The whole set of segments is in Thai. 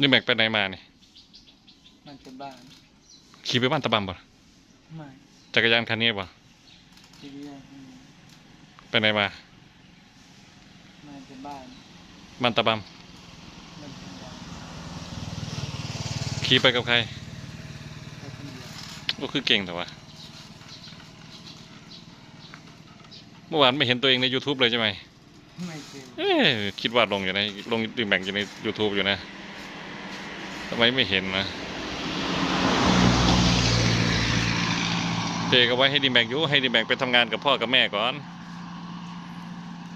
นี่แม็กไปไหนมานี่มันจะบ้านขี่ไปบ้านตะบำบ่ไม่จักรยานคันนี้บ่ที่เรียกไปไหนมามันจะบ้านบ้านตะบมันจะบ้านำขี่ไปกับใครไปคนเดียวก็คือเก่งแต่ว่าเมื่อวานไม่เห็นตัวเองใน YouTube เลยใช่ไหมไม่เจอเอ๊ะคิดว่าลงอยู่ในลงดีแม็กอยู่ใน YouTube อยู่นะ ทำไมไม่เห็นนะเจก็ไว้ให้ดีแม็กอยู่ให้ดีแม็กไปทำงานกับพ่อกับแม่ก่อน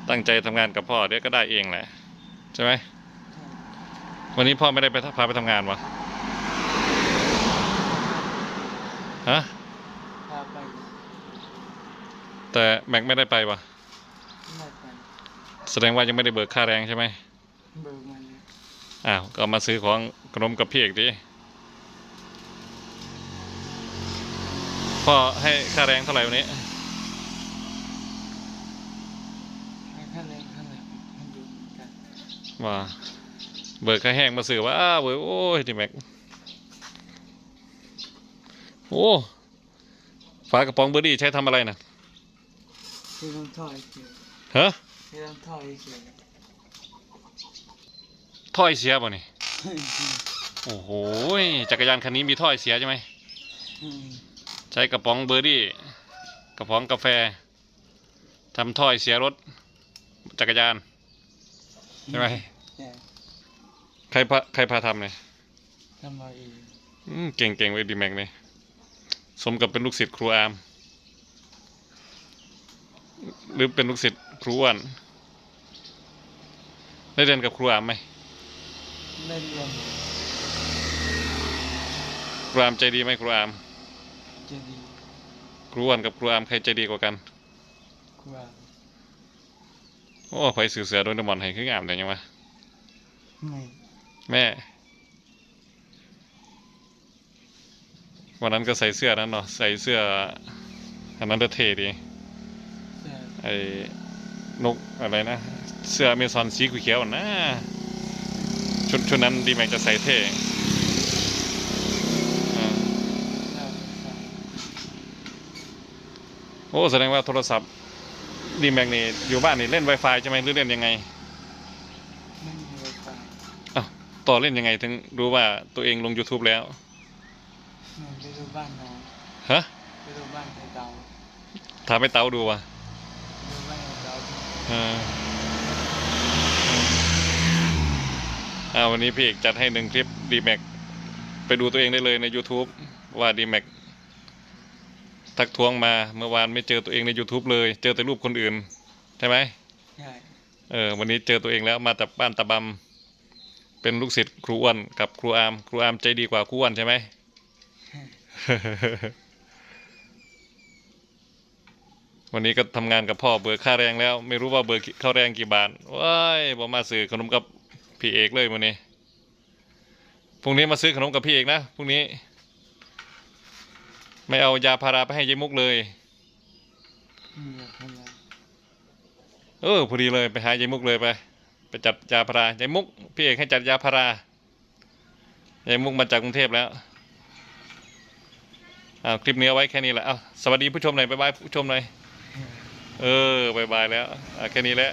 ตั้งใจทำงานกับพ่อเดี๋ยวก็ได้เองแหละ ใช่ไหมใช่วันนี้พ่อไม่ได้ไปพาไปทำงานวะฮะพาไปแต่แม็กไม่ได้ไปวะไม่ไปแสดงว่ายังไม่ได้เบิกค่าแรงใช่ไหมเบิกมาเลย อ้าวก็มาซื้อของขนมกับพี่เอกดิพ่อให้ค่าแรงเท่าไหร่วันนี้ค่าแรงเท่าไหร่ให้ดูเหมือนกันว่าเบิกค่าแห้งมาซื้อว่าอ้าเบิกโอ้ยที่แม็กโอ้ฝากระป๋องเบอร์ดี้ใช้ทำอะไรนะที่ต้องถอยเฉยฮะที่ต้องถอยเฉย ท่อยเสียป่ะนี่ โอ้โหยจักรยานคันนี้มีท่อยเสียใช่ไหมอืมใช้กระป๋องเบอร์ดี้กระป๋องกาแฟทำถ้อยเสียรถ จักรยานใช่ไหมใช่ใครพาใครพาทำเนี่ยทำมาเองอืมเก่งเก่งเว้ยดีแม็กเนี่ยสมกับเป็นลูกศิษย์ครูอาร์มหรือเป็นลูกศิษย์ครูอ้วนได้เรียนกับครูอาร์มไหม ไม่เรียนครูอาร์มใจดีไหมครูอาร์มจะดีครูอ้วนกับครูอาร์มใครใจดีกว่ากันกว่าโอ้ไฟสื่อเสือโดนตะมอนให้คืองามแต่ยังวะไม่แม่ วันนั้นก็ใส่เสื้อนั้นเนาะใส่เสื้ออันนั้นเดเท่ดีใช่ไอ้นกอะไรนะ เสื้ออเมซอนสีเขียวๆนะ ชุดชุดนั้นดีแม็กจะใส่เท่อ่าใช่ใช่โอ้แสดงว่าโทรศัพท์ดีแม็กนี่อยู่บ้านนี่เล่น Wi-Fi ใช่ไหมหรือเล่นยังไงไม่มีไวไฟต่อเล่นยังไงถึงรู้ว่าตัวเองลง YouTube แล้วหนูไปดูบ้านน้องฮะไปดูบ้านไอ้เตาถามไปเตาดูว่ะไปดูบ้านไอ้เตา เออ อ่าวันนี้พี่เอกจัดให้หนึ่งคลิปดีแม็กไปดูตัวเองได้เลยใน YouTube ว่าดีแม็กทักท้วงมาเมื่อวานไม่เจอตัวเองใน YouTube เลย เจอแต่รูปคนอื่น ใช่ไหมใช่เออวันนี้เจอตัวเองแล้วมาจากบ้านตะบำเป็นลูกศิษย์ครูอ้วนกับครูอามครูอามใจดีกว่าครูอ้วนใช่ไหม วันนี้ก็ทำงานกับพ่อเบิกค่าแรงแล้ว ไม่รู้ว่าเบิกค่าแรงกี่บาทว้ายบอมาซื้อขนมกับ พี่เอกเลยวันนี้พรุ่งนี้มาซื้อขนมกับพี่เอกนะพรุ่งนี้ ไม่เอายาพาราไปให้ยายมุกเลย เออพอดีเลยไปหายายมุกเลยไป ไปจัดยาพารายายมุกพี่เอกให้จัดยาพารายายมุกมาจากกรุงเทพแล้วอ้าวคลิปนี้เอาไว้แค่นี้แหละเอ้าสวัสดีผู้ชมหน่อยบายบายผู้ชมหน่อยเออบายบายแล้วแค่นี้แหละ